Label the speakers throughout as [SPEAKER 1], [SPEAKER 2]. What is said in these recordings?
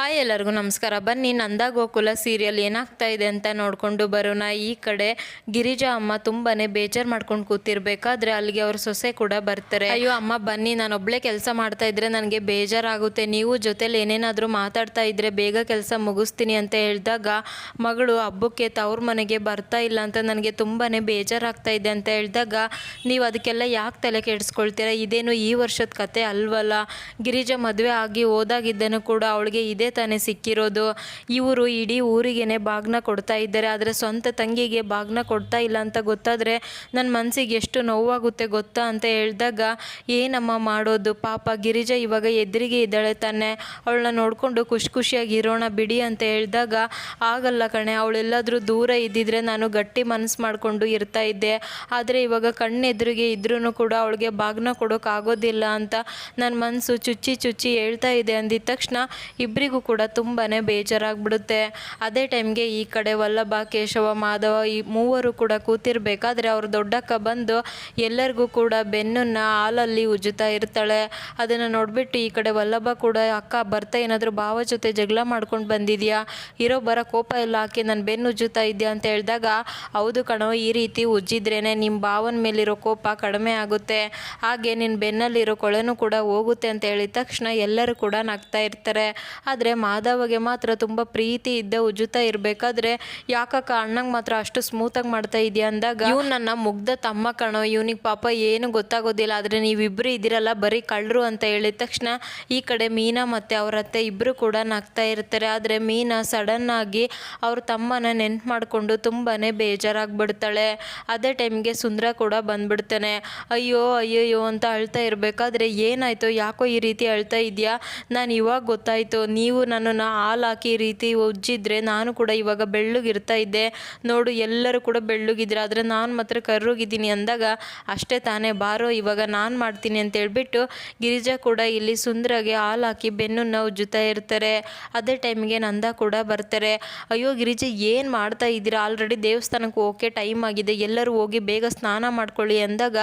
[SPEAKER 1] Hi ಎಲ್ಲರಿಗೂ ನಮಸ್ಕಾರ. ಬನ್ನಿ ನಂದ ಗೋಕುಲ ಸೀರಿಯಲ್ ಏನಾಗ್ತಾ ಇದೆ ಅಂತ ನೋಡಿಕೊಂಡು ಬರೋಣ. ಈ ಕಡೆ ಗಿರಿಜಾ ಅಮ್ಮ ತುಂಬಾ ಬೇಜಾರು ಮಾಡ್ಕೊಂಡು ಕೂತಿರ್ಬೇಕಾದ್ರೆ ಅಲ್ಲಿಗೆ ಅವ್ರ ಸೊಸೆ ಕೂಡ ಬರ್ತಾರೆ. ಅಯ್ಯೋ ಅಮ್ಮ, ಬನ್ನಿ ನಾನು ಒಬ್ಳೆ ಕೆಲಸ ಮಾಡ್ತಾ ಇದ್ರೆ ನನಗೆ ಬೇಜಾರಾಗುತ್ತೆ. ನೀವು ಜೊತೆಲಿ ಏನೇನಾದರೂ ಮಾತಾಡ್ತಾ ಇದ್ರೆ ಬೇಗ ಕೆಲಸ ಮುಗಿಸ್ತೀನಿ ಅಂತ ಹೇಳಿದಾಗ, ಮಗಳು, ಹಬ್ಬಕ್ಕೆ ತವ್ರ ಮನೆಗೆ ಬರ್ತಾ ಇಲ್ಲ ಅಂತ ನನಗೆ ತುಂಬಾ ಬೇಜಾರಾಗ್ತಾ ಇದೆ ಅಂತ ಹೇಳಿದಾಗ, ನೀವು ಅದಕ್ಕೆಲ್ಲ ಯಾಕೆ ತಲೆ ಕೆಡಿಸ್ಕೊಳ್ತೀರಾ? ಇದೇನು ಈ ವರ್ಷದ ಕತೆ ಅಲ್ವಲ್ಲ. ಗಿರಿಜಾ ಮದುವೆ ಆಗಿ ಹೋದಾಗಿದ್ದನು ಕೂಡ ಅವಳಿಗೆ ಇದೇ ತಾನೇ ಸಿಕ್ಕಿರೋದು. ಇವರು ಇಡೀ ಊರಿಗೇನೆ ಬಾಗ್ನ ಕೊಡ್ತಾ ಇದ್ದಾರೆ. ಆದರೆ ಸ್ವಂತ ತಂಗಿಗೆ ಬಾಗ್ನ ಕೊಡ್ತಾ ಇಲ್ಲ ಅಂತ ಗೊತ್ತಾದರೆ ನನ್ನ ಮನಸ್ಸಿಗೆ ಎಷ್ಟು ನೋವಾಗುತ್ತೆ ಗೊತ್ತಾ ಅಂತ ಹೇಳಿದಾಗ, ಏನಮ್ಮ ಮಾಡೋದು? ಪಾಪ ಗಿರಿಜಾ ಇವಾಗ ಎದುರಿಗೆ ಇದ್ದಾಳೆ ತಾನೆ. ಅವಳನ್ನ ನೋಡಿಕೊಂಡು ಖುಷಿ ಖುಷಿಯಾಗಿ ಇರೋಣ ಬಿಡಿ ಅಂತ ಹೇಳಿದಾಗ, ಆಗಲ್ಲ ಕಣೆ, ಅವಳೆಲ್ಲಾದರೂ ದೂರ ಇದ್ದಿದ್ರೆ ನಾನು ಗಟ್ಟಿ ಮನಸ್ಸು ಮಾಡಿಕೊಂಡು ಇರ್ತಾ ಇದ್ದೆ. ಆದರೆ ಇವಾಗ ಕಣ್ಣೆದುರಿಗೆ ಇದ್ರೂ ಕೂಡ ಅವಳಿಗೆ ಬಾಗ್ನ ಕೊಡೋಕ್ಕಾಗೋದಿಲ್ಲ ಅಂತ ನನ್ನ ಮನಸ್ಸು ಚುಚ್ಚಿ ಚುಚ್ಚಿ ಹೇಳ್ತಾ ಇದೆ. ಅಂದಿದ ತಕ್ಷಣ ಇಬ್ಬರಿಗೂ ಕೂಡ ತುಂಬಾ ಬೇಜಾರಾಗ್ಬಿಡುತ್ತೆ. ಅದೇ ಟೈಮ್ಗೆ ಈ ಕಡೆ ವಲ್ಲಭ, ಕೇಶವ, ಮಾಧವ ಈ ಮೂವರು ಕೂಡ ಕೂತಿರ್ಬೇಕಾದ್ರೆ ಅವ್ರ ದೊಡ್ಡಕ್ಕ ಬಂದು ಎಲ್ಲರಿಗೂ ಕೂಡ ಬೆನ್ನನ್ನು ಹಾಲಲ್ಲಿ ಉಜ್ಜುತ್ತಾ ಇರ್ತಾಳೆ. ಅದನ್ನು ನೋಡಿಬಿಟ್ಟು ಈ ಕಡೆ ವಲ್ಲಭ ಕೂಡ, ಅಕ್ಕ, ಬರ್ತಾ ಏನಾದರೂ ಭಾವ ಜೊತೆ ಜಗಳ ಮಾಡ್ಕೊಂಡು ಬಂದಿದ್ಯಾ? ಇರೋ ಬರೋ ಕೋಪ ಎಲ್ಲ ಹಾಕಿ ನಾನು ಬೆನ್ನು ಉಜ್ಜುತ್ತಾ ಇದೆಯಾ? ಅಂತ ಹೇಳಿದಾಗ, ಹೌದು ಕಣೋ, ಈ ರೀತಿ ಉಜ್ಜಿದ್ರೇನೆ ನಿಮ್ಮ ಭಾವನ ಮೇಲಿರೋ ಕೋಪ ಕಡಿಮೆ ಆಗುತ್ತೆ. ಹಾಗೆ ನಿನ್ನ ಬೆನ್ನಲ್ಲಿರೋ ಕೊಳೆನೂ ಕೂಡ ಹೋಗುತ್ತೆ. ಅಂತ ಹೇಳಿದ ತಕ್ಷಣ ಎಲ್ಲರೂ ಕೂಡ ನಗ್ತಾ ಇರ್ತಾರೆ. ಆದರೆ ಮಾಧವಗೆ ಮಾತ್ರ ತುಂಬ ಪ್ರೀತಿ ಇದ್ದ ಉಜುತ್ತಾ ಇರಬೇಕಾದ್ರೆ, ಯಾಕಕ್ಕ ಅಣ್ಣಂಗೆ ಮಾತ್ರ ಅಷ್ಟು ಸ್ಮೂತಾಗಿ ಮಾಡ್ತಾ ಇದೆಯಾ ಅಂದಾಗ ಇವ್ ನನ್ನ ಮುಗ್ಧ ತಮ್ಮ ಕಣೋ, ಇವನಿಗೆ ಪಾಪ ಏನು ಗೊತ್ತಾಗೋದಿಲ್ಲ, ಆದರೆ ನೀವಿಬ್ಬರು ಇದ್ದೀರಲ್ಲ, ಬರೀ ಕಳ್ಳರು ಅಂತ ಹೇಳಿದ ತಕ್ಷಣ ಈ ಕಡೆ ಮೀನಾ ಮತ್ತು ಅವ್ರ ಅತ್ತೆ ಇಬ್ಬರು ಕೂಡ ನಗ್ತಾ ಇರ್ತಾರೆ. ಆದರೆ ಮೀನಾ ಸಡನ್ ಆಗಿ ಅವ್ರ ತಮ್ಮನ ನೆನ್ಪು ಮಾಡಿಕೊಂಡು ತುಂಬಾ ಬೇಜಾರಾಗ್ಬಿಡ್ತಾಳೆ. ಅದೇ ಟೈಮ್ಗೆ ಸುಂದರ ಕೂಡ ಬಂದ್ಬಿಡ್ತಾನೆ. ಅಯ್ಯೋ, ಅಯ್ಯಯ್ಯೋ ಅಂತ ಅಳ್ತಾ ಇರಬೇಕಾದ್ರೆ ಏನಾಯಿತು, ಯಾಕೋ ಈ ರೀತಿ ಅಳ್ತಾ ಇದೆಯಾ? ನಾನು ಇವಾಗ ಗೊತ್ತಾಯಿತು, ನೀವು ನನ್ನನ್ನು ಹಾಲು ಹಾಕಿ ರೀತಿ ಉಜ್ಜಿದ್ರೆ ನಾನು ಕೂಡ ಇವಾಗ ಬೆಳ್ಳಗಿರ್ತಾ ಇದ್ದೆ. ನೋಡು, ಎಲ್ಲರೂ ಕೂಡ ಬೆಳ್ಳಗಿದ್ರೆ, ಆದರೆ ನಾನು ಮಾತ್ರ ಕರ್ರುಗಿದ್ದೀನಿ ಅಂದಾಗ ಅಷ್ಟೇ ತಾನೇ, ಬಾರೋ, ಇವಾಗ ನಾನು ಮಾಡ್ತೀನಿ ಅಂತ ಹೇಳ್ಬಿಟ್ಟು ಗಿರಿಜಾ ಕೂಡ ಇಲ್ಲಿ ಸುಂದರಾಗಿ ಹಾಲು ಹಾಕಿ ಬೆನ್ನನ್ನು ಉಜ್ಜುತ್ತಾ ಇರ್ತಾರೆ. ಅದೇ ಟೈಮ್ಗೆ ನಂದ ಕೂಡ ಬರ್ತಾರೆ. ಅಯ್ಯೋ, ಗಿರಿಜಾ ಏನು ಮಾಡ್ತಾ ಇದ್ದೀರಾ? ಆಲ್ರೆಡಿ ದೇವಸ್ಥಾನಕ್ಕೆ ಓಕೆ ಟೈಮ್ ಆಗಿದೆ. ಎಲ್ಲರೂ ಹೋಗಿ ಬೇಗ ಸ್ನಾನ ಮಾಡ್ಕೊಳ್ಳಿ ಅಂದಾಗ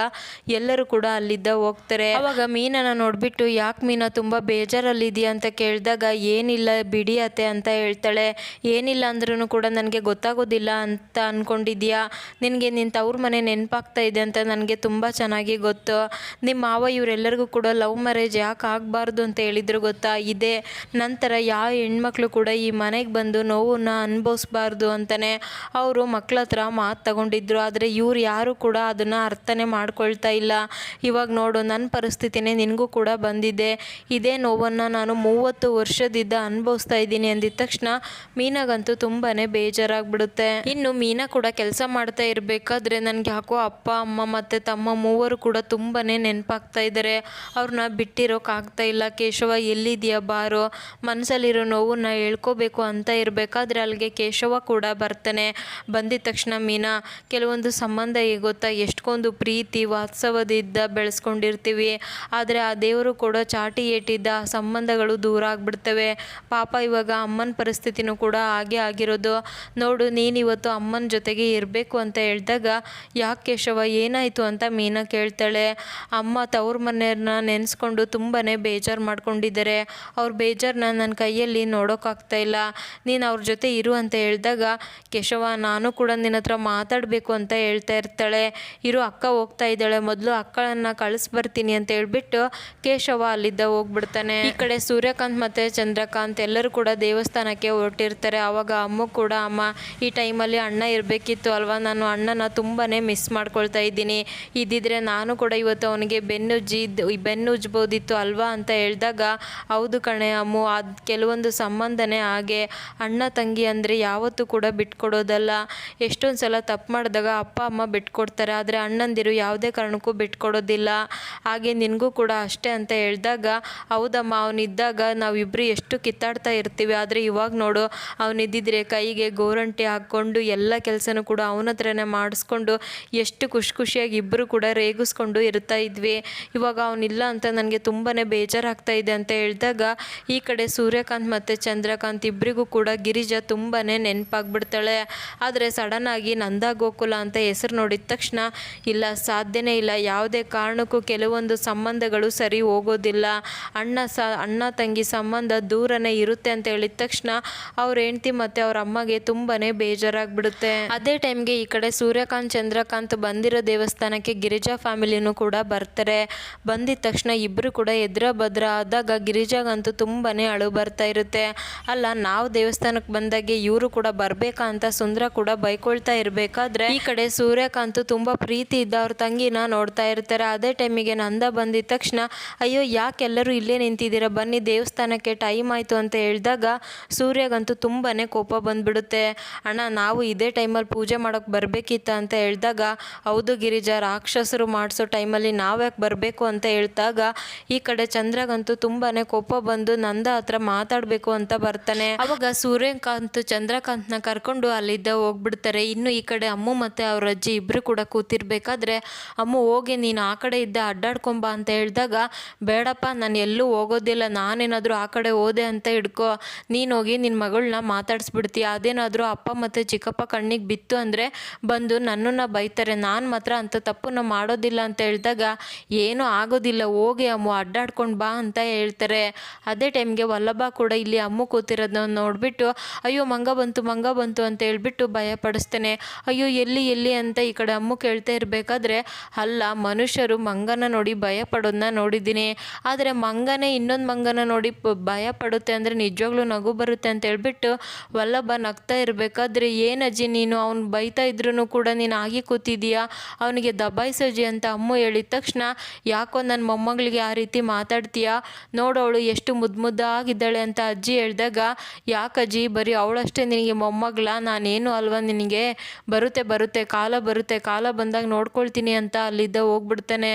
[SPEAKER 1] ಎಲ್ಲರೂ ಕೂಡ ಅಲ್ಲಿದ್ದ ಹೋಗ್ತಾರೆ. ಅವಾಗ ಮೀನನ್ನು ನೋಡಿಬಿಟ್ಟು, ಯಾಕೆ ಮೀನ, ತುಂಬ ಬೇಜಾರಲ್ಲಿದೆಯಾ ಅಂತ ಕೇಳಿದಾಗ ಏನಿಲ್ಲ, ಬಿಡಿ ಅತ್ತೆ ಅಂತ ಹೇಳ್ತಾಳೆ. ಏನಿಲ್ಲ ಅಂದ್ರೂ ಕೂಡ ನನಗೆ ಗೊತ್ತಾಗೋದಿಲ್ಲ ಅಂತ ಅಂದ್ಕೊಂಡಿದ್ಯಾ ನಿನಗೆ ನಿನ್ನ ತವ್ರ ಮನೆ ನೆನಪಾಗ್ತಾ ಇದೆ ಅಂತ ನನಗೆ ತುಂಬ ಚೆನ್ನಾಗಿ ಗೊತ್ತು. ನಿಮ್ಮ ಮಾವ ಇವರೆಲ್ಲರಿಗೂ ಕೂಡ ಲವ್ ಮ್ಯಾರೇಜ್ ಯಾಕೆ ಆಗಬಾರ್ದು ಅಂತ ಹೇಳಿದ್ರು ಗೊತ್ತಾ? ಇದೆ. ನಂತರ ಯಾವ ಹೆಣ್ಮಕ್ಳು ಕೂಡ ಈ ಮನೆಗೆ ಬಂದು ನೋವನ್ನು ಅನುಭವಿಸ್ಬಾರ್ದು ಅಂತಲೇ ಅವರು ಮಕ್ಳ ಹತ್ರ ಮಾತು ತಗೊಂಡಿದ್ರು, ಆದರೆ ಇವ್ರು ಯಾರು ಕೂಡ ಅದನ್ನು ಅರ್ಥನೇ ಮಾಡ್ಕೊಳ್ತಾ ಇಲ್ಲ. ಇವಾಗ ನೋಡು ನನ್ನ ಪರಿಸ್ಥಿತಿನೇ ನಿನಗೂ ಕೂಡ ಬಂದಿದೆ. ಇದೇ ನೋವನ್ನು ನಾನು ಮೂವತ್ತು ವರ್ಷದಿಂದ ಅನುಭವಿಸ್ತಾ ಇದ್ದೀನಿ ಅಂದಿದ ತಕ್ಷಣ ಮೀನಾಗಂತೂ ತುಂಬಾ ಬೇಜಾರಾಗ್ಬಿಡುತ್ತೆ. ಇನ್ನು ಮೀನಾ ಕೂಡ ಕೆಲಸ ಮಾಡ್ತಾ ಇರಬೇಕಾದ್ರೆ ನನಗೆ ಯಾಕೋ ಅಪ್ಪ, ಅಮ್ಮ ಮತ್ತು ತಮ್ಮ ಮೂವರು ಕೂಡ ತುಂಬಾ ನೆನಪಾಗ್ತಾ ಇದ್ದಾರೆ ಅವ್ರನ್ನ ಬಿಟ್ಟಿರೋಕ್ಕಾಗ್ತಾ ಇಲ್ಲ. ಕೇಶವ ಎಲ್ಲಿದೆಯಾ ಬಾರೋ? ಮನಸ್ಸಲ್ಲಿರೋ ನೋವನ್ನ ಹೇಳ್ಕೋಬೇಕು ಅಂತ ಇರಬೇಕಾದ್ರೆ ಅಲ್ಲಿಗೆ ಕೇಶವ ಕೂಡ ಬರ್ತಾನೆ. ಬಂದಿದ ತಕ್ಷಣ ಮೀನಾ, ಕೆಲವೊಂದು ಸಂಬಂಧ ಗೊತ್ತಾ? ಎಷ್ಟೊಂದು ಪ್ರೀತಿ ವಾತ್ಸವದಿಂದ ಬೆಳೆಸ್ಕೊಂಡಿರ್ತೀವಿ. ಆದರೆ ಆ ದೇವರು ಕೂಡ ಚಾಟಿ ಏಟಿದ್ದ ಸಂಬಂಧಗಳು ದೂರ ಆಗ್ಬಿಡ್ತವೆ. ಪಾಪ ಇವಾಗ ಅಮ್ಮನ ಪರಿಸ್ಥಿತಿನೂ ಕೂಡ ಹಾಗೆ ಆಗಿರೋದು. ನೋಡು, ನೀನು ಇವತ್ತು ಅಮ್ಮನ ಜೊತೆಗೆ ಇರಬೇಕು ಅಂತ ಹೇಳಿದಾಗ, ಯಾಕೆ ಕೇಶವ, ಏನಾಯಿತು ಅಂತ ಮೀನಾ ಕೇಳ್ತಾಳೆ. ಅಮ್ಮ ತವ್ರ ಮನೆಯವ್ರನ್ನ ನೆನೆಸ್ಕೊಂಡು ತುಂಬಾ ಬೇಜಾರು ಮಾಡ್ಕೊಂಡಿದ್ದಾರೆ. ಅವ್ರ ಬೇಜಾರನ್ನ ನನ್ನ ಕೈಯಲ್ಲಿ ನೋಡೋಕ್ಕಾಗ್ತಾ ಇಲ್ಲ. ನೀನು ಅವ್ರ ಜೊತೆ ಇರು ಅಂತ ಹೇಳಿದಾಗ, ಕೇಶವ, ನಾನು ಕೂಡ ನಿನ್ನ ಹತ್ರ ಮಾತಾಡಬೇಕು ಅಂತ ಹೇಳ್ತಾ ಇರ್ತಾಳೆ. ಇರು, ಅಕ್ಕ ಹೋಗ್ತಾ ಇದ್ದಾಳೆ. ಮೊದಲು ಅಕ್ಕಳನ್ನ ಕಳಿಸ್ಬರ್ತೀನಿ ಅಂತ ಹೇಳ್ಬಿಟ್ಟು ಕೇಶವ ಅಲ್ಲಿದ್ದ ಹೋಗ್ಬಿಡ್ತಾನೆ. ಈ ಕಡೆ ಸೂರ್ಯಕಾಂತ್ ಮತ್ತು ಚಂದ್ರಕಾಂತ್ ಎಲ್ಲರೂ ಕೂಡ ದೇವಸ್ಥಾನಕ್ಕೆ ಹೊರಟಿರ್ತಾರೆ. ಆವಾಗ ಅಮ್ಮ ಕೂಡ, ಅಮ್ಮ, ಈ ಟೈಮಲ್ಲಿ ಅಣ್ಣ ಇರಬೇಕಿತ್ತು ಅಲ್ವಾ? ನಾನು ಅಣ್ಣನ ತುಂಬಾ ಮಿಸ್ ಮಾಡ್ಕೊಳ್ತಾ ಇದ್ದೀನಿ. ಇದ್ದಿದ್ರೆ ನಾನು ಕೂಡ ಇವತ್ತು ಅವನಿಗೆ ಬೆನ್ನುಜ್ಜಿ ಬೆನ್ನುಜ್ಬೋದಿತ್ತು ಅಲ್ವಾ? ಅಂತ ಹೇಳಿದಾಗ, ಹೌದು ಕಣೆ ಅಮ್ಮು ಅದು ಕೆಲವೊಂದು ಸಂಬಂಧನೇ ಹಾಗೆ. ಅಣ್ಣ ತಂಗಿ ಅಂದರೆ ಯಾವತ್ತೂ ಕೂಡ ಬಿಟ್ಕೊಡೋದಲ್ಲ. ಎಷ್ಟೊಂದು ಸಲ ತಪ್ಪು ಮಾಡಿದಾಗ ಅಪ್ಪ, ಅಮ್ಮ ಬಿಟ್ಕೊಡ್ತಾರೆ. ಆದರೆ ಅಣ್ಣಂದಿರು ಯಾವುದೇ ಕಾರಣಕ್ಕೂ ಬಿಟ್ಕೊಡೋದಿಲ್ಲ. ಹಾಗೆ ನಿನಗೂ ಕೂಡ ಅಷ್ಟೇ ಅಂತ ಹೇಳಿದಾಗ, ಹೌದಮ್ಮ, ಅವನಿದ್ದಾಗ ನಾವಿಬ್ಬರು ಎಷ್ಟು ಕಿತ್ತಾಡ್ತಾ ಇರ್ತೀವಿ. ಆದರೆ ಇವಾಗ ನೋಡು ಅವನಿದ್ದಿದ್ರೆ ಕೈಗೆ ಗೋರಂಟಿ ಹಾಕ್ಕೊಂಡು ಎಲ್ಲ ಕೆಲಸನೂ ಕೂಡ ಅವನ ಹತ್ರನೇ ಮಾಡಿಸ್ಕೊಂಡು ಎಷ್ಟು ಖುಷಿ ಖುಷಿಯಾಗಿ ಇಬ್ಬರು ಕೂಡ ರೇಗಿಸ್ಕೊಂಡು ಇರ್ತಾ ಇದ್ವಿ. ಇವಾಗ ಅವನಿಲ್ಲ ಅಂತ ನನಗೆ ತುಂಬಾ ಬೇಜಾರಾಗ್ತಾ ಇದೆ ಅಂತ ಹೇಳಿದಾಗ ಈ ಕಡೆ ಸೂರ್ಯಕಾಂತ್ ಮತ್ತು ಚಂದ್ರಕಾಂತ್ ಇಬ್ಬರಿಗೂ ಕೂಡ ಗಿರಿಜಾ ತುಂಬಾ ನೆನಪಾಗ್ಬಿಡ್ತಾಳೆ. ಆದರೆ ಸಡನ್ನಾಗಿ ನಂದಾ ಗೋಕುಲ ಅಂತ ಹೆಸರು ನೋಡಿದ ತಕ್ಷಣ, ಇಲ್ಲ, ಸಾಧ್ಯನೇ ಇಲ್ಲ. ಯಾವುದೇ ಕಾರಣಕ್ಕೂ ಕೆಲವೊಂದು ಸಂಬಂಧಗಳು ಸರಿ ಹೋಗೋದಿಲ್ಲ. ಅಣ್ಣ ಸ, ಅಣ್ಣ ತಂಗಿ ಸಂಬಂಧ ದೂರ ದೂರನೇ ಇರುತ್ತೆ ಅಂತ ಹೇಳಿದ ತಕ್ಷಣ ಅವ್ರ ಹೆಂಡ್ತಿ ಮತ್ತೆ ಅವ್ರ ಅಮ್ಮಗೆ ತುಂಬಾನೇ ಬೇಜಾರಾಗ್ಬಿಡುತ್ತೆ. ಅದೇ ಟೈಮ್ಗೆ ಈ ಕಡೆ ಸೂರ್ಯಕಾಂತ್, ಚಂದ್ರಕಾಂತ್ ಬಂದಿರೋ ದೇವಸ್ಥಾನಕ್ಕೆ ಗಿರಿಜಾ ಫ್ಯಾಮಿಲಿನೂ ಕೂಡ ಬರ್ತಾರೆ. ಬಂದಿದ ತಕ್ಷಣ ಇಬ್ಬರು ಕೂಡ ಎದ್ರ ಭದ್ರ ಆದಾಗ ಗಿರಿಜಾಗಂತೂ ತುಂಬಾನೇ ಅಳು ಬರ್ತಾ ಇರುತ್ತೆ. ಅಲ್ಲ, ನಾವು ದೇವಸ್ಥಾನಕ್ಕೆ ಬಂದಾಗೆ ಇವರು ಕೂಡ ಬರ್ಬೇಕಾ ಅಂತ ಸುಂದರ ಕೂಡ ಬೈಕೊಳ್ತಾ ಇರಬೇಕಾದ್ರೆ ಈ ಕಡೆ ಸೂರ್ಯಕಾಂತ್ ತುಂಬಾ ಪ್ರೀತಿ ಇದ್ದ ಅವ್ರ ತಂಗಿನ ನೋಡ್ತಾ ಇರ್ತಾರೆ. ಅದೇ ಟೈಮಿಗೆ ನಂದ ಬಂದಿದ ತಕ್ಷಣ, ಅಯ್ಯೋ ಯಾಕೆಲ್ಲರೂ ಇಲ್ಲೇ ನಿಂತಿದ್ದೀರಾ? ಬನ್ನಿ ದೇವಸ್ಥಾನಕ್ಕೆ ಟೈಮ್ ಆಯಿತು ಅಂತ ಹೇಳಿದಾಗ ಸೂರ್ಯಗಂತೂ ತುಂಬಾನೇ ಕೋಪ ಬಂದ್ಬಿಡುತ್ತೆ. ಅಣ್ಣ, ನಾವು ಇದೇ ಟೈಮಲ್ಲಿ ಪೂಜೆ ಮಾಡೋಕ್ಕೆ ಬರಬೇಕಿತ್ತ ಅಂತ ಹೇಳಿದಾಗ, ಹೌದು ಗಿರಿಜಾ, ರಾಕ್ಷಸರು ಮಾಡಿಸೋ ಟೈಮಲ್ಲಿ ನಾವ್ಯಾಕೆ ಬರಬೇಕು ಅಂತ ಹೇಳ್ದಾಗ ಈ ಕಡೆ ಚಂದ್ರಗಂತೂ ತುಂಬಾನೇ ಕೋಪ ಬಂದು ನಂದ ಹತ್ರ ಮಾತಾಡಬೇಕು ಅಂತ ಬರ್ತಾನೆ. ಅವಾಗ ಸೂರ್ಯಕಾಂತ್ ಚಂದ್ರಕಾಂತ್ನ ಕರ್ಕೊಂಡು ಅಲ್ಲಿದ್ದ ಹೋಗ್ಬಿಡ್ತಾರೆ. ಇನ್ನು ಈ ಕಡೆ ಅಮ್ಮು ಮತ್ತೆ ಅವ್ರ ಅಜ್ಜಿ ಇಬ್ಬರು ಕೂಡ ಕೂತಿರ್ಬೇಕಾದ್ರೆ, ಅಮ್ಮ ಹೋಗಿ, ನೀನು ಆ ಕಡೆ ಇದ್ದ ಅಡ್ಡಾಡ್ಕೊಂಬ ಅಂತ ಹೇಳಿದಾಗ, ಬೇಡಪ್ಪ, ನಾನು ಎಲ್ಲೂ ಹೋಗೋದಿಲ್ಲ, ನಾನೇನಾದರೂ ಆ ಕಡೆ ಹೋದೆ ಅಂತ ಹಿಡ್ಕೋ. ನೀನು ಹೋಗಿ ನಿನ್ನ ಮಗಳನ್ನ ಮಾತಾಡಿಸ್ಬಿಡ್ತೀಯ ಅದೇನಾದರೂ ಅಪ್ಪ ಮತ್ತು ಚಿಕ್ಕಪ್ಪ ಕಣ್ಣಿಗೆ ಬಿತ್ತು ಅಂದರೆ ಬಂದು ನನ್ನನ್ನು ಬೈತಾರೆ. ನಾನು ಮಾತ್ರ ಅಂಥ ತಪ್ಪನ್ನು ಮಾಡೋದಿಲ್ಲ ಅಂತ ಹೇಳಿದಾಗ ಏನೂ ಆಗೋದಿಲ್ಲ. ಹೋಗಿ ಅಮ್ಮು ಅಡ್ಡಾಡ್ಕೊಂಡು ಬಾ ಅಂತ ಹೇಳ್ತಾರೆ. ಅದೇ ಟೈಮ್ಗೆ ವಲ್ಲಭ ಕೂಡ ಇಲ್ಲಿ ಅಮ್ಮು ಕೂತಿರೋದನ್ನ ನೋಡಿಬಿಟ್ಟು, ಅಯ್ಯೋ ಮಂಗ ಬಂತು ಮಂಗ ಬಂತು ಅಂತ ಹೇಳ್ಬಿಟ್ಟು ಭಯ ಪಡಿಸ್ತೇನೆ. ಅಯ್ಯೋ ಎಲ್ಲಿ ಎಲ್ಲಿ ಅಂತ ಈ ಕಡೆ ಅಮ್ಮು ಕೇಳ್ತಾ ಇರಬೇಕಾದ್ರೆ, ಅಲ್ಲ ಮನುಷ್ಯರು ಮಂಗನ ನೋಡಿ ಭಯ ಪಡೋದನ್ನ ನೋಡಿದ್ದೀನಿ. ಆದರೆ ಮಂಗನೇ ಇನ್ನೊಂದು ಮಂಗನ ನೋಡಿ ಭಯ ಪಡುತ್ತೆ ಅಂದರೆ ನಿಜವಾಗ್ಲೂ ನಗು ಬರುತ್ತೆ ಅಂತ ಹೇಳ್ಬಿಟ್ಟು ವಲ್ಲಭ ನಗ್ತಾ ಇರಬೇಕಾದ್ರೆ ಏನಜ್ಜಿ ನೀನು? ಅವ್ನು ಬೈತಾ ಇದ್ರೂ ಕೂಡ ನೀನು ಆಗಿ ಕೂತಿದ್ದೀಯಾ ಅವನಿಗೆ ದಬಾಯಿಸಜ್ಜಿ ಅಂತ ಅಮ್ಮು ಹೇಳಿದ ತಕ್ಷಣ, ಯಾಕೋ ನನ್ನ ಮೊಮ್ಮಗಳಿಗೆ ಆ ರೀತಿ ಮಾತಾಡ್ತೀಯಾ? ನೋಡೋಳು ಎಷ್ಟು ಮುದ್ದು ಮುದ್ದಾಗಿದ್ದಾಳೆ ಅಂತ ಅಜ್ಜಿ ಹೇಳಿದಾಗ ಯಾಕಜ್ಜಿ ಬರೀ ಅವಳಷ್ಟೇ ನಿನಗೆ ಮೊಮ್ಮಗಳ ನಾನೇನು ಅಲ್ವಾ ನಿನಗೆ? ಬರುತ್ತೆ ಬರುತ್ತೆ, ಕಾಲ ಬರುತ್ತೆ, ಕಾಲ ಬಂದಾಗ ನೋಡ್ಕೊಳ್ತೀನಿ ಅಂತ ಅಲ್ಲಿದ್ದ ಹೋಗ್ಬಿಡ್ತಾನೆ.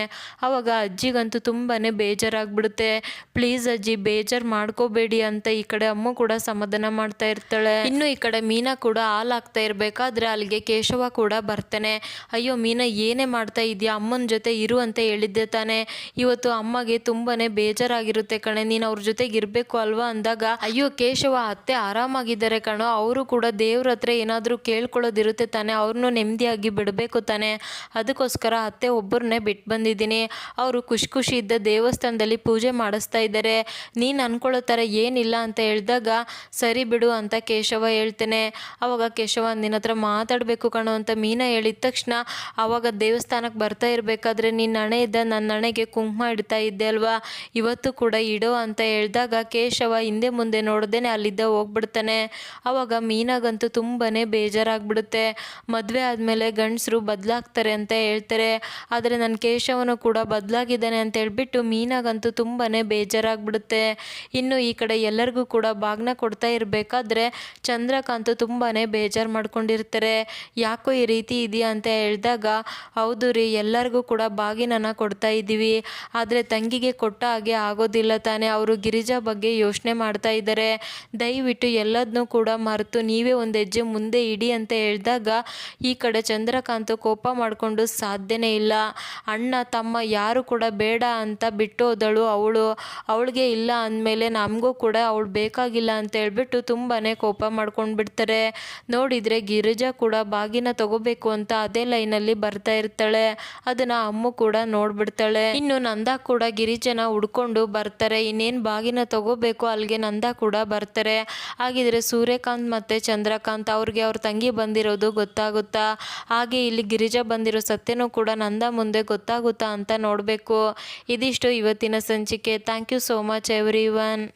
[SPEAKER 1] ಅವಾಗ ಅಜ್ಜಿಗಂತೂ ತುಂಬಾ ಬೇಜಾರಾಗ್ಬಿಡುತ್ತೆ. ಪ್ಲೀಸ್ ಅಜ್ಜಿ, ಬೇಜಾರು ಮಾಡ್ಕೋಬೇಡಿ. ಅಂತ ಈ ಕಡೆ ಅಮ್ಮ ಕೂಡ ಸಮಾಧಾನ ಮಾಡ್ತಾ ಇರ್ತಾಳೆ. ಇನ್ನು ಈ ಕಡೆ ಮೀನಾ ಕೂಡ ಹಾಲ್ ಹಾಕ್ತಾ ಇರಬೇಕಾದ್ರೆ ಅಲ್ಲಿಗೆ ಕೇಶವ ಕೂಡ ಬರ್ತಾನೆ. ಅಯ್ಯೋ ಮೀನಾ ಏನೇ ಮಾಡ್ತಾ ಇದೆಯಾ? ಅಮ್ಮನ ಜೊತೆ ಇರು ಅಂತ ಹೇಳಿದ್ದೆ ತಾನೆ. ಇವತ್ತು ಅಮ್ಮಗೆ ತುಂಬಾನೇ ಬೇಜಾರಾಗಿರುತ್ತೆ ಕಣೆ. ನೀನು ಅವ್ರ ಜೊತೆಗೆ ಇರಬೇಕು ಅಲ್ವಾ ಅಂದಾಗ, ಅಯ್ಯೋ ಕೇಶವ ಅತ್ತೆ ಆರಾಮಾಗಿದ್ದಾರೆ ಕಣೋ. ಅವರು ಕೂಡ ದೇವ್ರ ಹತ್ರ ಏನಾದರೂ ಕೇಳ್ಕೊಳ್ಳೋದಿರುತ್ತೆ ತಾನೆ. ಅವ್ರನ್ನೂ ನೆಮ್ಮದಿಯಾಗಿ ಬಿಡಬೇಕು ತಾನೆ. ಅದಕ್ಕೋಸ್ಕರ ಅತ್ತೆ ಒಬ್ಬರನ್ನೇ ಬಿಟ್ಟು ಬಂದಿದ್ದೀನಿ. ಅವರು ಖುಷಿ ಖುಷಿ ಇದ್ದ ದೇವಸ್ಥಾನದಲ್ಲಿ ಪೂಜೆ ಮಾಡಿಸ್ತಾ ಇದ್ದಾರೆ. ನೀನು ಅನ್ಕೊಳ್ಳೋ ಥರ ಏನಿಲ್ಲ ಅಂತ ಹೇಳಿದಾಗ, ಸರಿ ಬಿಡು ಅಂತ ಕೇಶವ ಹೇಳ್ತೇನೆ. ಅವಾಗ ಕೇಶವ ನಿನ್ನ ಹತ್ರ ಮಾತಾಡಬೇಕು ಕಣೋ ಅಂತ ಮೀನಾ ಹೇಳಿದ ತಕ್ಷಣ, ಅವಾಗ ದೇವಸ್ಥಾನಕ್ಕೆ ಬರ್ತಾ ಇರಬೇಕಾದ್ರೆ ನಿನ್ನ ಹಣೆ ಇದ್ದ ನನ್ನ ಹಣೆಗೆ ಕುಂಕುಮ ಇಡ್ತಾ ಇದ್ದೆ ಅಲ್ವಾ? ಇವತ್ತು ಕೂಡ ಇಡೋ ಅಂತ ಹೇಳಿದಾಗ, ಕೇಶವ ಹಿಂದೆ ಮುಂದೆ ನೋಡ್ದೇನೆ ಅಲ್ಲಿದ್ದ ಹೋಗ್ಬಿಡ್ತಾನೆ. ಅವಾಗ ಮೀನಾಗಂತೂ ತುಂಬಾ ಬೇಜಾರಾಗ್ಬಿಡುತ್ತೆ. ಮದುವೆ ಆದಮೇಲೆ ಗಂಡಸರು ಬದಲಾಗ್ತಾರೆ ಅಂತ ಹೇಳ್ತಾರೆ. ಆದರೆ ನನ್ನ ಕೇಶವನು ಕೂಡ ಬದಲಾಗಿದ್ದಾನೆ ಅಂತ ಹೇಳ್ಬಿಟ್ಟು ಮೀನಾಗಂತೂ ತುಂಬಾ ಬೇಜಾರಾಗ್ಬಿಡುತ್ತೆ. ಇನ್ನು ಈ ಕಡೆ ಎಲ್ಲರಿಗೂ ಕೂಡ ಭಾಗನ ಕೊಡ್ತಾ ಇರಬೇಕಾದ್ರೆ ಚಂದ್ರಕಾಂತ್ ತುಂಬಾ ಬೇಜಾರು ಮಾಡ್ಕೊಂಡಿರ್ತಾರೆ. ಯಾಕೋ ಈ ರೀತಿ ಇದೆಯಾ ಅಂತ ಹೇಳಿದಾಗ, ಹೌದು ರೀ, ಎಲ್ಲರಿಗೂ ಕೂಡ ಬಾಗಿನನ್ನು ಕೊಡ್ತಾ ಇದ್ದೀವಿ. ಆದರೆ ತಂಗಿಗೆ ಕೊಟ್ಟ ಹಾಗೆ ಆಗೋದಿಲ್ಲ ತಾನೇ. ಅವರು ಗಿರಿಜಾ ಬಗ್ಗೆ ಯೋಚನೆ ಮಾಡ್ತಾ ಇದ್ದಾರೆ. ದಯವಿಟ್ಟು ಎಲ್ಲದನ್ನೂ ಕೂಡ ಮರೆತು ನೀವೇ ಒಂದು ಹೆಜ್ಜೆ ಮುಂದೆ ಇಡಿ ಅಂತ ಹೇಳಿದಾಗ, ಈ ಕಡೆ ಚಂದ್ರಕಾಂತ್ ಕೋಪ ಮಾಡಿಕೊಂಡು ಸಾಧ್ಯನೇ ಇಲ್ಲ. ಅಣ್ಣ, ತಮ್ಮ ಯಾರು ಕೂಡ ಬೇಡ ಅಂತ ಬಿಟ್ಟು ಹೋದಳು ಅವಳು. ಅವಳಿಗೆ ಇಲ್ಲ ಅಂದಮೇಲೆ ನಮಗೂ ಕೂಡ ಅವಳು ಬೇಕಾಗಿಲ್ಲ ಅಂತ ಹೇಳ್ಬಿಟ್ಟು ತುಂಬಾ ಕೋಪ ಮಾಡ್ಕೊಂಡು ಬಿಡ್ತಾರೆ. ನೋಡಿದರೆ ಗಿರಿಜಾ ಕೂಡ ಬಾಗಿನ ತಗೋಬೇಕು ಅಂತ ಅದೇ ಲೈನಲ್ಲಿ ಬರ್ತಾ ಇರ್ತಾಳೆ. ಅದನ್ನು ಅಮ್ಮು ಕೂಡ ನೋಡ್ಬಿಡ್ತಾಳೆ. ಇನ್ನು ನಂದ ಕೂಡ ಗಿರಿಜನ ಹುಡ್ಕೊಂಡು ಬರ್ತಾರೆ. ಇನ್ನೇನು ಬಾಗಿನ ತಗೋಬೇಕು ಅಲ್ಲಿಗೆ ನಂದ ಕೂಡ ಬರ್ತಾರೆ. ಹಾಗಿದ್ರೆ ಸೂರ್ಯಕಾಂತ್ ಮತ್ತು ಚಂದ್ರಕಾಂತ್ ಅವ್ರಿಗೆ ಅವ್ರ ತಂಗಿ ಬಂದಿರೋದು ಗೊತ್ತಾಗುತ್ತಾ? ಹಾಗೆ ಇಲ್ಲಿ ಗಿರಿಜಾ ಬಂದಿರೋ ಸತ್ಯನೂ ಕೂಡ ನಂದ ಮುಂದೆ ಗೊತ್ತಾಗುತ್ತಾ ಅಂತ ನೋಡಬೇಕು. ಇದಿಷ್ಟು ಇವತ್ತಿನ ಸಂಚಿಕೆ. Thank you so much every